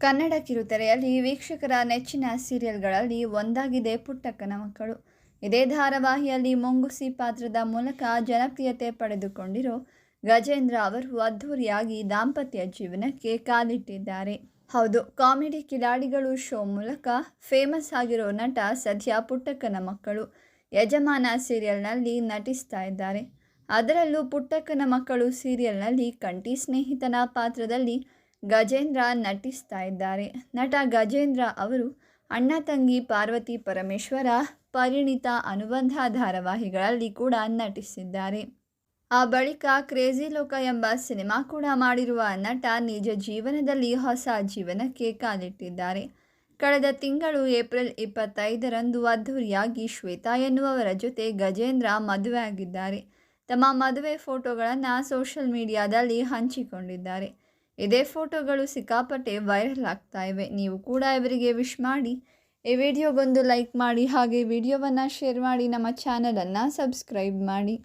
ಕನ್ನಡ ಕಿರುತೆರೆಯಲ್ಲಿ ವೀಕ್ಷಕರ ನೆಚ್ಚಿನ ಸೀರಿಯಲ್ಗಳಲ್ಲಿ ಒಂದಾಗಿದೆ ಪುಟ್ಟಕ್ಕನ ಮಕ್ಕಳು. ಇದೇ ಧಾರಾವಾಹಿಯಲ್ಲಿ ಮುಂಗುಸಿ ಪಾತ್ರದ ಮೂಲಕ ಜನಪ್ರಿಯತೆ ಪಡೆದುಕೊಂಡಿರೋ ಗಜೇಂದ್ರ ಅವರು ಅದ್ಧೂರಿಯಾಗಿ ದಾಂಪತ್ಯ ಜೀವನಕ್ಕೆ ಕಾಲಿಟ್ಟಿದ್ದಾರೆ. ಹೌದು, ಕಾಮಿಡಿ ಕಿಲಾಡಿಗಳು ಶೋ ಮೂಲಕ ಫೇಮಸ್ ಆಗಿರೋ ನಟ ಸದ್ಯ ಪುಟ್ಟಕ್ಕನ ಮಕ್ಕಳು ಯಜಮಾನ ಸೀರಿಯಲ್ನಲ್ಲಿ ನಟಿಸ್ತಾ ಇದ್ದಾರೆ. ಅದರಲ್ಲೂ ಪುಟ್ಟಕ್ಕನ ಮಕ್ಕಳು ಸೀರಿಯಲ್ನಲ್ಲಿ ಕಂಠಿ ಸ್ನೇಹಿತನ ಪಾತ್ರದಲ್ಲಿ ಗಜೇಂದ್ರ ನಟಿಸ್ತಾ ಇದ್ದಾರೆ. ನಟ ಗಜೇಂದ್ರ ಅವರು ಅಣ್ಣ ತಂಗಿ ಪಾರ್ವತಿ ಪರಮೇಶ್ವರ, ಪರಿಣಿತ ಅನುಬಂಧ ಧಾರಾವಾಹಿಗಳಲ್ಲಿ ಕೂಡ ನಟಿಸಿದ್ದಾರೆ. ಆ ಬಳಿಕ ಕ್ರೇಜಿ ಲೋಕ ಎಂಬ ಸಿನಿಮಾ ಕೂಡ ಮಾಡಿರುವ ನಟ ನಿಜ ಜೀವನದಲ್ಲಿ ಹೊಸ ಜೀವನಕ್ಕೆ ಕಾಲಿಟ್ಟಿದ್ದಾರೆ. ಕಳೆದ ತಿಂಗಳು ಏಪ್ರಿಲ್ ಇಪ್ಪತ್ತೈದರಂದು ಅದ್ಧೂರಿಯಾಗಿ ಶ್ವೇತಾ ಎನ್ನುವವರ ಜೊತೆ ಗಜೇಂದ್ರ ಮದುವೆ ಆಗಿದ್ದಾರೆ ತಮ್ಮ ಮದುವೆ ಫೋಟೋಗಳನ್ನು ಸೋಷಲ್ ಮೀಡಿಯಾದಲ್ಲಿ ಹಂಚಿಕೊಂಡಿದ್ದಾರೆ. ಇದೇ ಫೋಟೋಗಳು ಸಿಕ್ಕಾಪಟ್ಟೆ ವೈರಲ್ ಆಗ್ತಾ ಇವೆ. ನೀವು ಕೂಡ ಇವರಿಗೆ ವಿಶ್ ಮಾಡಿ. ಈ ವಿಡಿಯೋಗೊಂದು ಲೈಕ್ ಮಾಡಿ. ಹಾಗೆ ವಿಡಿಯೋವನ್ನು ಶೇರ್ ಮಾಡಿ. ನಮ್ಮ ಚಾನಲನ್ನು ಸಬ್ಸ್ಕ್ರೈಬ್ ಮಾಡಿ.